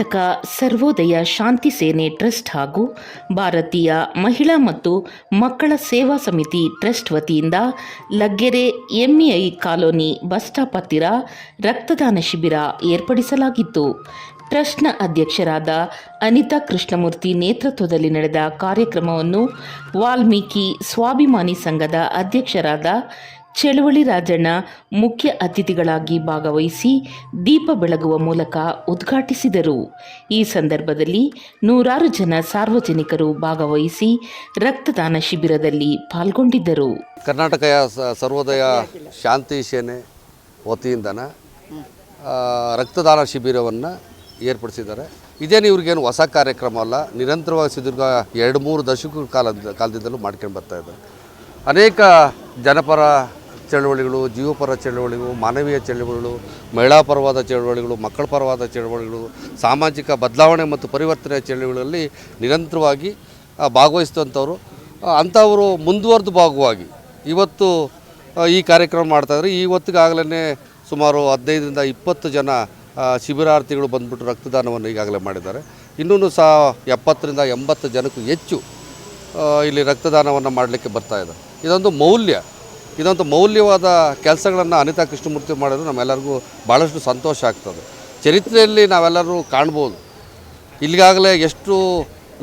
ಕರ್ನಾಟಕ ಸರ್ವೋದಯ ಶಾಂತಿ ಸೇನೆ ಟ್ರಸ್ಟ್ ಹಾಗೂ ಭಾರತೀಯ ಮಹಿಳಾ ಮತ್ತು ಮಕ್ಕಳ ಸೇವಾ ಸಮಿತಿ ಟ್ರಸ್ಟ್ ವತಿಯಿಂದ Laggere MEI colony bus stop ಹತ್ತಿರ ರಕ್ತದಾನ ಶಿಬಿರ ಏರ್ಪಡಿಸಲಾಗಿತ್ತು. ಟ್ರಸ್ಟ್ನ ಅಧ್ಯಕ್ಷರಾದ ಅನಿತಾ ಕೃಷ್ಣಮೂರ್ತಿ ನೇತೃತ್ವದಲ್ಲಿ ನಡೆದ ಕಾರ್ಯಕ್ರಮವನ್ನು ವಾಲ್ಮೀಕಿ ಸ್ವಾಭಿಮಾನಿ ಸಂಘದ ಅಧ್ಯಕ್ಷರಾದ ಚಳುವಳಿ ರಾಜಣ್ಣ ಮುಖ್ಯ ಅತಿಥಿಗಳಾಗಿ ಭಾಗವಹಿಸಿ ದೀಪ ಬೆಳಗುವ ಮೂಲಕ ಉದ್ಘಾಟಿಸಿದರು. ಈ ಸಂದರ್ಭದಲ್ಲಿ ನೂರಾರು ಜನ ಸಾರ್ವಜನಿಕರು ಭಾಗವಹಿಸಿ ರಕ್ತದಾನ ಶಿಬಿರದಲ್ಲಿ ಪಾಲ್ಗೊಂಡಿದ್ದರು. ಕರ್ನಾಟಕ ಸರ್ವೋದಯ ಶಾಂತಿ ಸೇನೆ ವತಿಯಿಂದನ ರಕ್ತದಾನ ಶಿಬಿರವನ್ನು ಏರ್ಪಡಿಸಿದ್ದಾರೆ. ಇದೇನು ಇವ್ರಿಗೇನು ಹೊಸ ಕಾರ್ಯಕ್ರಮ ಅಲ್ಲ, ನಿರಂತರವಾಗಿ ಸುದೀರ್ಘ ಎರಡು ಮೂರು ದಶಕ ಕಾಲದ, ಕಾಲದಿಂದಲೂ ಮಾಡ್ಕೊಂಡು ಬರ್ತಾ ಇದ್ದಾರೆ. ಅನೇಕ ಜನಪರ ಚಳವಳಿಗಳು, ಜೀವಪರ ಚಳವಳಿಗಳು, ಮಾನವೀಯ ಚಳವಳಿಗಳು, ಮಹಿಳಾ ಪರವಾದ ಚಳವಳಿಗಳು, ಮಕ್ಕಳ ಪರವಾದ ಚಳವಳಿಗಳು, ಸಾಮಾಜಿಕ ಬದಲಾವಣೆ ಮತ್ತು ಪರಿವರ್ತನೆ ಚಳವಳಿಗಳಲ್ಲಿ ನಿರಂತರವಾಗಿ ಭಾಗವಹಿಸಿದಂಥವ್ರು ಅಂಥವರು ಮುಂದುವರೆದು ಭಾಗವಾಗಿ ಇವತ್ತು ಈ ಕಾರ್ಯಕ್ರಮ ಮಾಡ್ತಾಯಿದ್ರು ಇವತ್ತಿಗಾಗಲೇ ಸುಮಾರು ಹದಿನೈದರಿಂದ ಇಪ್ಪತ್ತು ಜನ ಶಿಬಿರಾರ್ಥಿಗಳು ಬಂದ್ಬಿಟ್ಟು ರಕ್ತದಾನವನ್ನು ಈಗಾಗಲೇ ಮಾಡಿದ್ದಾರೆ. ಇನ್ನೂ ಸಹ ಎಪ್ಪತ್ತರಿಂದ ಎಂಬತ್ತು ಜನಕ್ಕೂ ಹೆಚ್ಚು ಇಲ್ಲಿ ರಕ್ತದಾನವನ್ನು ಮಾಡಲಿಕ್ಕೆ ಬರ್ತಾಯಿದೆ ಇದೆ. ಇದೊಂದು ಮೌಲ್ಯ. ಇದೊಂದು ಮೌಲ್ಯವಾದ ಕೆಲಸಗಳನ್ನು ಅನಿತಾ ಕೃಷ್ಣಮೂರ್ತಿ ಮಾಡಿದ್ರು. ನಮ್ಮೆಲ್ಲರಿಗೂ ಭಾಳಷ್ಟು ಸಂತೋಷ ಆಗ್ತದೆ. ಚರಿತ್ರೆಯಲ್ಲಿ ನಾವೆಲ್ಲರೂ ಕಾಣ್ಬೋದು. ಇಲ್ಲಿಗಾಗಲೇ ಎಷ್ಟು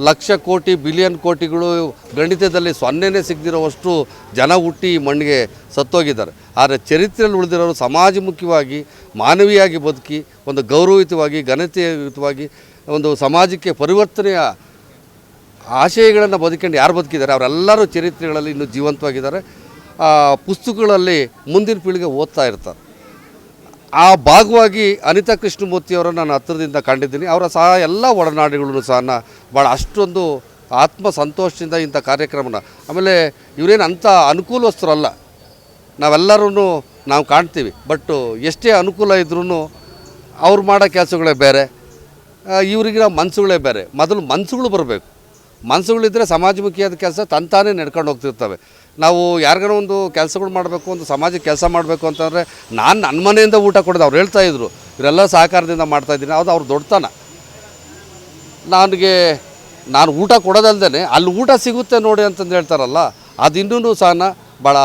ಲಕ್ಷ ಕೋಟಿ, ಬಿಲಿಯನ್ ಕೋಟಿಗಳು ಗಣಿತದಲ್ಲಿ ಸೊನ್ನೆನೇ ಸಿಗದಿರೋವಷ್ಟು ಜನ ಹುಟ್ಟಿ ಮಣ್ಣಿಗೆ ಸತ್ತೋಗಿದ್ದಾರೆ. ಆದರೆ ಚರಿತ್ರೆಯಲ್ಲಿ ಉಳಿದಿರೋರು ಸಮಾಜಮುಖಿಯಾಗಿ ಮಾನವೀಯವಾಗಿ ಬದುಕಿ, ಒಂದು ಗೌರವಯುತವಾಗಿ, ಘನತೆಯುತವಾಗಿ, ಒಂದು ಸಮಾಜಕ್ಕೆ ಪರಿವರ್ತನೆಯ ಆಶಯಗಳನ್ನು ಬದುಕೊಂಡು ಯಾರು ಬದುಕಿದ್ದಾರೆ? ಅವರೆಲ್ಲರೂ ಚರಿತ್ರೆಗಳಲ್ಲಿ ಇನ್ನೂ ಜೀವಂತವಾಗಿದ್ದಾರೆ. ಪುಸ್ತಕಗಳಲ್ಲಿ ಮುಂದಿನ ಪೀಳಿಗೆ ಓದ್ತಾ ಇರ್ತಾರೆ. ಆ ಭಾಗವಾಗಿ ಅನಿತಾ ಕೃಷ್ಣಮೂರ್ತಿಯವರನ್ನು ನಾನು ಹತ್ತಿರದಿಂದ ಕಂಡಿದ್ದೀನಿ. ಅವರ ಸಹ ಎಲ್ಲ ಒಡನಾಡಿಗಳನ್ನು ಸಹ ಭಾಳ ಅಷ್ಟೊಂದು ಆತ್ಮ ಸಂತೋಷದಿಂದ ಇಂಥ ಕಾರ್ಯಕ್ರಮನ. ಆಮೇಲೆ ಇವರೇನು ಅಂಥ ಅನುಕೂಲಸ್ಥರಲ್ಲ. ನಾವೆಲ್ಲರೂ ನಾವು ಕಾಣ್ತೀವಿ. ಬಟ್ ಎಷ್ಟೇ ಅನುಕೂಲ ಇದ್ರೂ ಅವ್ರು ಮಾಡೋ ಕೆಲಸಗಳೇ ಬೇರೆ. ಇವ್ರಿಗಿರೋ ಮನಸ್ಸುಗಳೇ ಬೇರೆ. ಮೊದಲು ಮನಸ್ಸುಗಳು ಬರಬೇಕು. ಮನಸ್ಸುಗಳಿದ್ದರೆ ಸಮಾಜಮುಖಿಯಾದ ಕೆಲಸ ತಂತಾನೇ ನಡ್ಕೊಂಡು ಹೋಗ್ತಿರ್ತವೆ. ನಾವು ಯಾರಿಗಾರ ಒಂದು ಕೆಲಸಗಳು ಮಾಡಬೇಕು, ಒಂದು ಸಮಾಜಕ್ಕೆ ಕೆಲಸ ಮಾಡಬೇಕು ಅಂತಂದರೆ ನಾನು ನನ್ನ ಮನೆಯಿಂದ ಊಟ ಕೊಡೋದು ಅವ್ರು ಹೇಳ್ತಾ ಇದ್ರು. ಇವರೆಲ್ಲ ಸಹಕಾರದಿಂದ ಮಾಡ್ತಾಯಿದ್ದೀನಿ ಅದು ಅವ್ರು ದೊಡ್ಡತನ. ನನಗೆ, ನಾನು ಊಟ ಕೊಡೋದಲ್ದೇ ಅಲ್ಲಿ ಊಟ ಸಿಗುತ್ತೆ ನೋಡಿ ಅಂತಂದು ಹೇಳ್ತಾರಲ್ಲ ಅದು ಇನ್ನೂ ಸಹ ಭಾಳ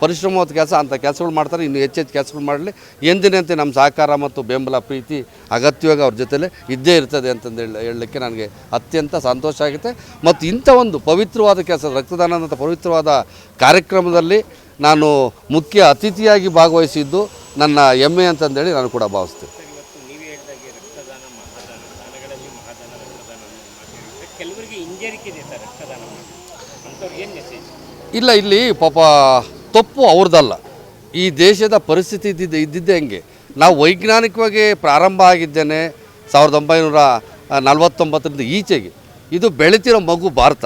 ಪರಿಶ್ರಮವಾದ ಕೆಲಸ ಅಂಥ ಕೆಲಸಗಳು ಮಾಡ್ತಾರೆ ಇನ್ನು ಹೆಚ್ಚೆಚ್ಚು ಕೆಲಸಗಳು ಮಾಡಲಿ. ಎಂದಿನಂತೆ ನಮ್ಮ ಸಹಕಾರ ಮತ್ತು ಬೆಂಬಲ ಪ್ರೀತಿ ಅಗತ್ಯವಾಗಿ ಅವ್ರ ಜೊತೆಲೇ ಇದ್ದೇ ಇರ್ತದೆ ಅಂತಂದು ಹೇಳಿ ಹೇಳಲಿಕ್ಕೆ ನನಗೆ ಅತ್ಯಂತ ಸಂತೋಷ ಆಗುತ್ತೆ. ಮತ್ತು ಇಂಥ ಒಂದು ಪವಿತ್ರವಾದ ಕೆಲಸ ರಕ್ತದಾನದಂಥ ಪವಿತ್ರವಾದ ಕಾರ್ಯಕ್ರಮದಲ್ಲಿ ನಾನು ಮುಖ್ಯ ಅತಿಥಿಯಾಗಿ ಭಾಗವಹಿಸಿದ್ದು ನನ್ನ ಹೆಮ್ಮೆ ಅಂತಂದೇಳಿ ನಾನು ಕೂಡ ಭಾವಿಸ್ತೇನೆ. ಕೆಲವರಿಗೆ ಇದೆ ಸರ್ ರಕ್ತದಾನ ಇಲ್ಲ ಇಲ್ಲಿ ಪಾಪ ತಪ್ಪು ಅವ್ರದ್ದಲ್ಲ ಈ ದೇಶದ ಪರಿಸ್ಥಿತಿ ಇದ್ದಿದ್ದೆ ಇದ್ದಿದ್ದೆ ಹೆಂಗೆ? ನಾವು ವೈಜ್ಞಾನಿಕವಾಗಿ ಪ್ರಾರಂಭ ಆಗಿದ್ದೇನೆ ಸಾವಿರದ ಒಂಬೈನೂರ ನಲವತ್ತೊಂಬತ್ತರಿಂದ ಈಚೆಗೆ. ಇದು ಬೆಳೀತಿರೋ ಮಗು ಭಾರತ.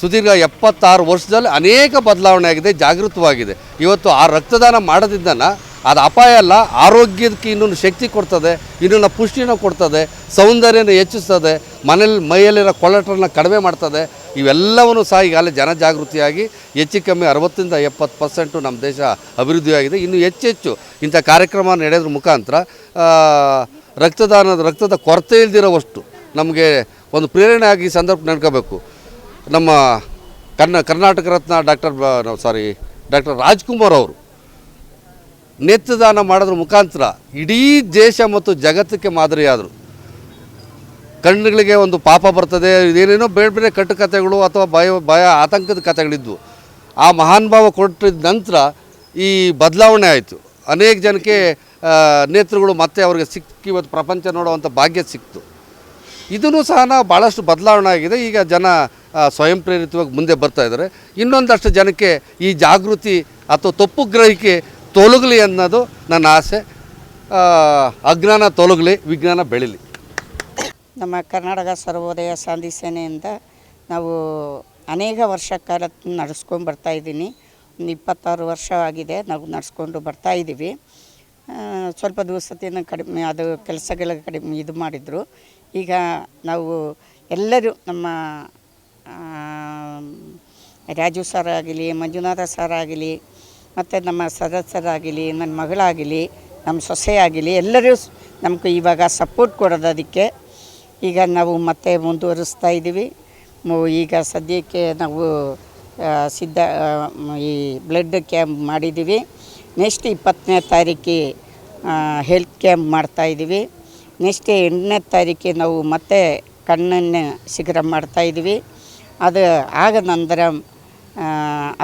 ಸುದೀರ್ಘ ಎಪ್ಪತ್ತಾರು ವರ್ಷದಲ್ಲಿ ಅನೇಕ ಬದಲಾವಣೆ ಆಗಿದೆ, ಜಾಗೃತವಾಗಿದೆ. ಇವತ್ತು ಆ ರಕ್ತದಾನ ಮಾಡೋದಿದ್ದನ ಅದು ಅಪಾಯ ಅಲ್ಲ, ಆರೋಗ್ಯಕ್ಕೆ ಇನ್ನೊಂದು ಶಕ್ತಿ ಕೊಡ್ತದೆ, ಇನ್ನೊಂದು ಪುಷ್ಟಿನ ಕೊಡ್ತದೆ, ಸೌಂದರ್ಯನ ಹೆಚ್ಚಿಸ್ತದೆ, ಮನೇಲಿ ಮೈಯಲ್ಲಿರೋ ಕೊಲೆಟ್ರನ್ನ ಕಡಿಮೆ ಮಾಡ್ತದೆ. ಇವೆಲ್ಲವನ್ನು ಸಹ ಈಗಾಗಲೇ ಜನಜಾಗೃತಿಯಾಗಿ ಹೆಚ್ಚು ಕಮ್ಮಿ ಅರವತ್ತರಿಂದ ಎಪ್ಪತ್ತು ಪರ್ಸೆಂಟು ನಮ್ಮ ದೇಶ ಅಭಿವೃದ್ಧಿಯಾಗಿದೆ. ಇನ್ನು ಹೆಚ್ಚೆಚ್ಚು ಇಂಥ ಕಾರ್ಯಕ್ರಮ ನಡೆಯೋದ್ರ ಮುಖಾಂತರ ರಕ್ತದಾನದ, ರಕ್ತದ ಕೊರತೆ ಇಲ್ದಿರೋವಷ್ಟು ನಮಗೆ ಒಂದು ಪ್ರೇರಣೆ ಆಗಿ ಈ ಸಂದರ್ಭ ನಡ್ಕೋಬೇಕು ನಮ್ಮ ಕರ್ನ, Karnataka Ratna doctor sorry, doctor Rajkumar ಅವರು ನೇತ್ರದಾನ ಮಾಡೋದ್ರ ಮುಖಾಂತರ ಇಡೀ ದೇಶ ಮತ್ತು ಜಗತ್ತಿಗೆ ಮಾದರಿಯಾದರು. ಕಣ್ಣುಗಳಿಗೆ ಒಂದು ಪಾಪ ಬರ್ತದೆ ಇದೇನೇನೋ ಬೇರೆ ಬೇರೆ ಕಟ್ಟು ಕಥೆಗಳು ಅಥವಾ ಭಯ ಭಯ ಆತಂಕದ ಕಥೆಗಳಿದ್ವು. ಆ ಮಹಾನ್ ಭಾವ ಕೊಟ್ಟಿದ ನಂತರ ಈ ಬದಲಾವಣೆ ಆಯಿತು. ಅನೇಕ ಜನಕ್ಕೆ ನೇತೃಗಳು ಮತ್ತೆ ಅವ್ರಿಗೆ ಸಿಕ್ಕಿ ಇವತ್ತು ಪ್ರಪಂಚ ನೋಡುವಂಥ ಭಾಗ್ಯ ಸಿಕ್ತು. ಇದನ್ನು ಸಹ ನಾವು ಭಾಳಷ್ಟು ಬದಲಾವಣೆ ಆಗಿದೆ. ಈಗ ಜನ ಸ್ವಯಂ ಪ್ರೇರಿತವಾಗಿ ಮುಂದೆ ಬರ್ತಾ ಇದ್ದಾರೆ. ಇನ್ನೊಂದಷ್ಟು ಜನಕ್ಕೆ ಈ ಜಾಗೃತಿ ಅಥವಾ ತಪ್ಪು ಗ್ರಹಿಕೆ ತೊಲಗಲಿ ಅನ್ನೋದು ನನ್ನ ಆಸೆ. ಅಜ್ಞಾನ ತೊಲಗಲಿ ವಿಜ್ಞಾನ ಬೆಳೀಲಿ. ನಮ್ಮ ಕರ್ನಾಟಕ ಸರ್ವೋದಯ ಸಾಂಧಿ ಸೇನೆಯಿಂದ ನಾವು ಅನೇಕ ವರ್ಷ ಕಾಲ ನಡೆಸ್ಕೊಂಡು ಬರ್ತಾ ಇದ್ದೀನಿ. ಒಂದು ಇಪ್ಪತ್ತಾರು ವರ್ಷ ಆಗಿದೆ ನಾವು ನಡೆಸ್ಕೊಂಡು ಬರ್ತಾ ಇದ್ದೀವಿ. ಆ, ಸ್ವಲ್ಪ ದಿವಸದಿಂದ ಕಡಿಮೆ ಅದು ಕೆಲಸಗಳ ಕಡಿಮೆ ಇದು ಮಾಡಿದರು. ಈಗ ನಾವು ಎಲ್ಲರೂ ನಮ್ಮ ರಾಜು ಸರ್ ಆಗಲಿ ಮಂಜುನಾಥ ಸರ್ ಆಗಲಿ ಮತ್ತು ನಮ್ಮ ಸದಸ್ಯರಾಗಲಿ ನನ್ನ ಮಗಳಾಗಲಿ ನಮ್ಮ ಸೊಸೆ ಆಗಲಿ ಎಲ್ಲರೂ ನಮಗೆ ಇವಾಗ ಸಪೋರ್ಟ್ ಕೊಡೋದು ಅದಕ್ಕೆ. ಈಗ ನಾವು ಮತ್ತೆ ಮುಂದುವರಿಸ್ತಾ ಇದ್ದೀವಿ. ಈಗ ಸದ್ಯಕ್ಕೆ ನಾವು ಸಿದ್ಧ ಈ ಬ್ಲಡ್ ಕ್ಯಾಂಪ್ ಮಾಡಿದ್ದೀವಿ. ನೆಕ್ಸ್ಟ್ ಇಪ್ಪತ್ತನೇ ತಾರೀಕಿಗೆ ಹೆಲ್ತ್ ಕ್ಯಾಂಪ್ ಮಾಡ್ತಾಯಿದ್ದೀವಿ ನೆಕ್ಸ್ಟ್ ಎಂಟನೇ ತಾರೀಕಿಗೆ ನಾವು ಮತ್ತೆ ಕಣ್ಣನ್ನು ಶಿಖರ ಮಾಡ್ತಾಯಿದ್ದೀವಿ ಅದು ಆಗ ನಂತರ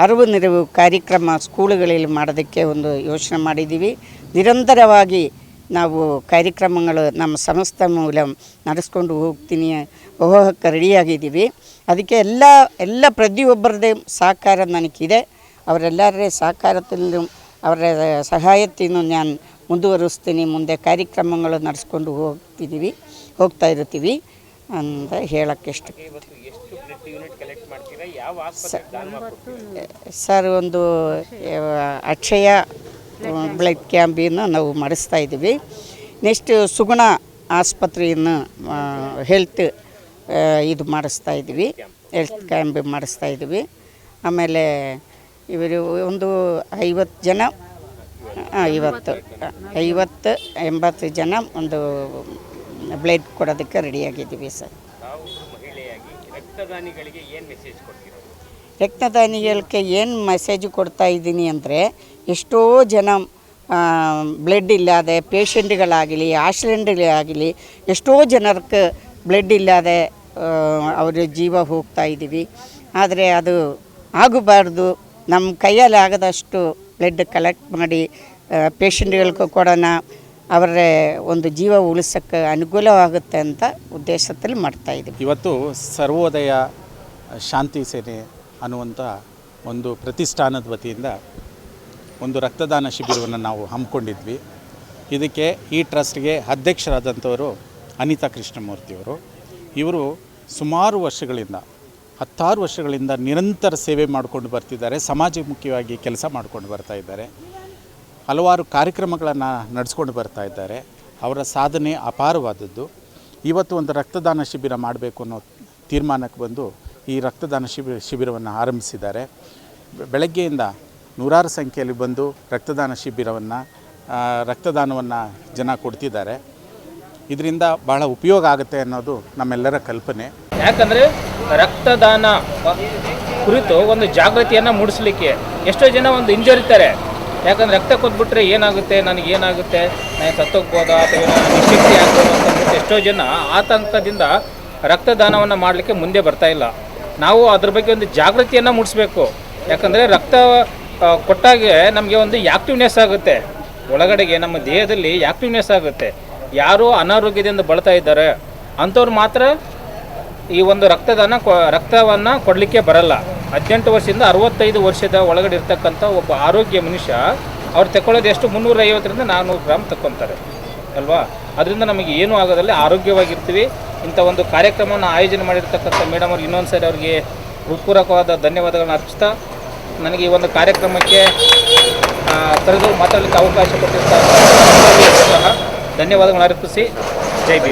ಅರಿವು ನೆರವು ಕಾರ್ಯಕ್ರಮ ಸ್ಕೂಲುಗಳಲ್ಲಿ ಮಾಡೋದಕ್ಕೆ ಒಂದು ಯೋಚನೆ ಮಾಡಿದ್ದೀವಿ. ನಿರಂತರವಾಗಿ ನಾವು ಕಾರ್ಯಕ್ರಮಗಳು ನಮ್ಮ ಸಂಸ್ಥೆ ಮೂಲ ನಡೆಸ್ಕೊಂಡು ಹೋಗ್ತೀನಿ ಹೋಗೋಕ್ಕೆ ರೆಡಿಯಾಗಿದ್ದೀವಿ. ಅದಕ್ಕೆ ಎಲ್ಲ ಎಲ್ಲ ಪ್ರತಿಯೊಬ್ಬರದೇ ಸಹಕಾರ ನನಗಿದೆ. ಅವರೆಲ್ಲರ ಸಹಕಾರದಲ್ಲಿ ಅವರ ಸಹಾಯತೆಯನ್ನು ನಾನು ಮುಂದುವರಿಸ್ತೀನಿ, ಮುಂದೆ ಕಾರ್ಯಕ್ರಮಗಳು ನಡೆಸ್ಕೊಂಡು ಹೋಗ್ತಿದ್ದೀವಿ, ಹೋಗ್ತಾ ಇರ್ತೀವಿ ಅಂತ ಹೇಳೋಕ್ಕೆ ಇಷ್ಟ ಯೂನಿಟ್ ಕಲೆಕ್ಟ್ ಮಾಡ್ತೀರಾ? ಯಾವ ಆಸ್ಪತ್ರೆ ದಾನ ಮಾಡ್ಕೊಡ್ತೀರಾ? ಸರ್ ಒಂದು ಅಕ್ಷಯ ಬ್ಲಡ್ ಕ್ಯಾಂಪಿನ ನಾವು ಮಾಡಿಸ್ತಾ ಇದ್ದೀವಿ. ನೆಕ್ಸ್ಟ್ ಸುಗುಣ ಆಸ್ಪತ್ರೆಯನ್ನು ಹೆಲ್ತ್ ಇದು ಮಾಡಿಸ್ತಾ ಇದ್ದೀವಿ. ಹೆಲ್ತ್ ಕ್ಯಾಂಪ್ ಮಾಡಿಸ್ತಾ ಇದ್ದೀವಿ. ಆಮೇಲೆ ಇವರು ಒಂದು ಐವತ್ತು ಜನ ಐವತ್ತು ಐವತ್ತು ಎಂಬತ್ತು ಜನ ಒಂದು ಬ್ಲಡ್ ಕೊಡೋದಕ್ಕೆ ರೆಡಿಯಾಗಿದ್ದೀವಿ ಸರ್. ರಕ್ತದಾನಿಗಳಿಗೆ ಏನು ಮೆಸೇಜ್ ರಕ್ತದಾನಿಗಳಿಗೆ ಏನು ಮೆಸೇಜ್ ಕೊಡ್ತಾ ಇದ್ದೀನಿ ಅಂದರೆ, ಎಷ್ಟೋ ಜನ ಬ್ಲಡ್ ಇಲ್ಲದೆ ಪೇಷಂಟ್ಗಳಾಗಲಿ ಆಕ್ಸಿಡೆಂಟ್ಗಳಾಗಲಿ ಎಷ್ಟೋ ಜನಕ್ಕೆ ಬ್ಲಡ್ ಇಲ್ಲದೆ ಅವರ ಜೀವ ಹೋಗ್ತಾ ಇದ್ದೀವಿ. ಆದರೆ ಅದು ಆಗಬಾರ್ದು. ನಮ್ಮ ಕೈಯಲ್ಲಿ ಆಗದಷ್ಟು ಬ್ಲಡ್ ಕಲೆಕ್ಟ್ ಮಾಡಿ ಪೇಷಂಟ್ಗಳಿಗೂ ಕೊಡೋಣ. ಅವರ ಒಂದು ಜೀವ ಉಳಿಸೋಕ್ಕೆ ಅನುಕೂಲವಾಗುತ್ತೆ ಅಂತ ಉದ್ದೇಶದಲ್ಲಿ ಮಾಡ್ತಾ ಇದ್ದೀವಿ. ಇವತ್ತು ಸರ್ವೋದಯ ಶಾಂತಿ ಸೇನೆ ಅನ್ನುವಂಥ ಒಂದು ಪ್ರತಿಷ್ಠಾನದ ವತಿಯಿಂದ ಒಂದು ರಕ್ತದಾನ ಶಿಬಿರವನ್ನು ನಾವು ಹಮ್ಮಿಕೊಂಡಿದ್ವಿ. ಇದಕ್ಕೆ ಈ ಟ್ರಸ್ಟ್ಗೆ ಅಧ್ಯಕ್ಷರಾದಂಥವರು ಅನಿತಾ ಕೃಷ್ಣಮೂರ್ತಿಯವರು ಇವರು ಸುಮಾರು ವರ್ಷಗಳಿಂದ, ಹತ್ತಾರು ವರ್ಷಗಳಿಂದ ನಿರಂತರ ಸೇವೆ ಮಾಡಿಕೊಂಡು ಬರ್ತಿದ್ದಾರೆ. ಸಮಾಜಮುಖಿಯಾಗಿ ಕೆಲಸ ಮಾಡಿಕೊಂಡು ಬರ್ತಾ ಇದ್ದಾರೆ. ಹಲವಾರು ಕಾರ್ಯಕ್ರಮಗಳನ್ನು ನಡೆಸ್ಕೊಂಡು ಬರ್ತಾ ಇದ್ದಾರೆ. ಅವರ ಸಾಧನೆ ಅಪಾರವಾದದ್ದು. ಇವತ್ತು ಒಂದು ರಕ್ತದಾನ ಶಿಬಿರ ಮಾಡಬೇಕು ಅನ್ನೋ ತೀರ್ಮಾನಕ್ಕೆ ಬಂದು ಈ ರಕ್ತದಾನ ಶಿಬಿರ ಶಿಬಿರವನ್ನು ಆರಂಭಿಸಿದ್ದಾರೆ. ಬೆಳಗ್ಗೆಯಿಂದ ನೂರಾರು ಸಂಖ್ಯೆಯಲ್ಲಿ ಬಂದು ರಕ್ತದಾನ ಶಿಬಿರವನ್ನು ರಕ್ತದಾನವನ್ನು ಜನ ಕೊಡ್ತಿದ್ದಾರೆ. ಇದರಿಂದ ಬಹಳ ಉಪಯೋಗ ಆಗುತ್ತೆ ಅನ್ನೋದು ನಮ್ಮೆಲ್ಲರ ಕಲ್ಪನೆ. ಯಾಕಂದರೆ ರಕ್ತದಾನ ಕುರಿತು ಒಂದು ಜಾಗೃತಿಯನ್ನು ಮೂಡಿಸಲಿಕ್ಕೆ ಎಷ್ಟೋ ಜನ ಒಂದು ಹಿಂಜರಿತಾರೆ. ಯಾಕಂದ್ರೆ ರಕ್ತ ಕೊಟ್ಬಿಟ್ರೆ ಏನಾಗುತ್ತೆ? ನನಗೆ ಏನಾಗುತ್ತೆ? ನಾನು ಸತ್ತೋಗ್ಬೋದಾ? ಅಥವಾ ನಿಶಕ್ತಿ ಆಗ್ಬೋದು ಅಂತಂದ್ಬಿಟ್ಟು ಎಷ್ಟೋ ಜನ ಆತಂಕದಿಂದ ರಕ್ತದಾನವನ್ನು ಮಾಡಲಿಕ್ಕೆ ಮುಂದೆ ಬರ್ತಾ ಇಲ್ಲ. ನಾವು ಅದ್ರ ಬಗ್ಗೆ ಒಂದು ಜಾಗೃತಿಯನ್ನು ಮೂಡಿಸ್ಬೇಕು. ಯಾಕಂದರೆ ರಕ್ತ ಕೊಟ್ಟಾಗೆ ನಮಗೆ ಒಂದು ಆ್ಯಕ್ಟಿವ್ನೆಸ್ ಆಗುತ್ತೆ. ಒಳಗಡೆಗೆ, ನಮ್ಮ ದೇಹದಲ್ಲಿ ಆ್ಯಕ್ಟಿವ್ನೆಸ್ ಆಗುತ್ತೆ. ಯಾರು ಅನಾರೋಗ್ಯದಿಂದ ಬಳತಾ ಇದ್ದಾರೆ. ಅಂಥವ್ರು ಮಾತ್ರ ಈ ಒಂದು ರಕ್ತದಾನ ಕೊ, ರಕ್ತವನ್ನು ಕೊಡಲಿಕ್ಕೆ ಬರಲ್ಲ. ಹದಿನೆಂಟು ವರ್ಷದಿಂದ ಅರವತ್ತೈದು ವರ್ಷದ ಒಳಗಡೆ ಇರ್ತಕ್ಕಂಥ ಒಬ್ಬ ಆರೋಗ್ಯ ಮನುಷ್ಯ, ಅವ್ರು ತಗೊಳ್ಳೋದು ಎಷ್ಟು? ಮುನ್ನೂರ ಐವತ್ತರಿಂದ ನಾನ್ನೂರು ಗ್ರಾಮ್ ತಗೊತಾರೆ ಅಲ್ವಾ? ಅದರಿಂದ ನಮಗೆ ಏನೂ ಆಗೋದಲ್ಲಿ, ಆರೋಗ್ಯವಾಗಿರ್ತೀವಿ. ಇಂಥ ಒಂದು ಕಾರ್ಯಕ್ರಮವನ್ನು ಆಯೋಜನೆ ಮಾಡಿರ್ತಕ್ಕಂಥ ಮೇಡಮ್ ಅವ್ರಿಗೆ ಇನ್ನೊಂದು ಸರಿ ಅವರಿಗೆ ಹೃತ್ಪೂರ್ವಕವಾದ ಧನ್ಯವಾದಗಳನ್ನು ಅರ್ಪಿಸ್ತಾ, ನನಗೆ ಈ ಒಂದು ಕಾರ್ಯಕ್ರಮಕ್ಕೆ ಕರೆದು ಮಾತಾಡಲಿಕ್ಕೆ ಅವಕಾಶ ಕೊಟ್ಟಿರ್ತಾರೆ ಧನ್ಯವಾದಗಳನ್ನು ಅರ್ಪಿಸಿ, ಜೈ ಬಿ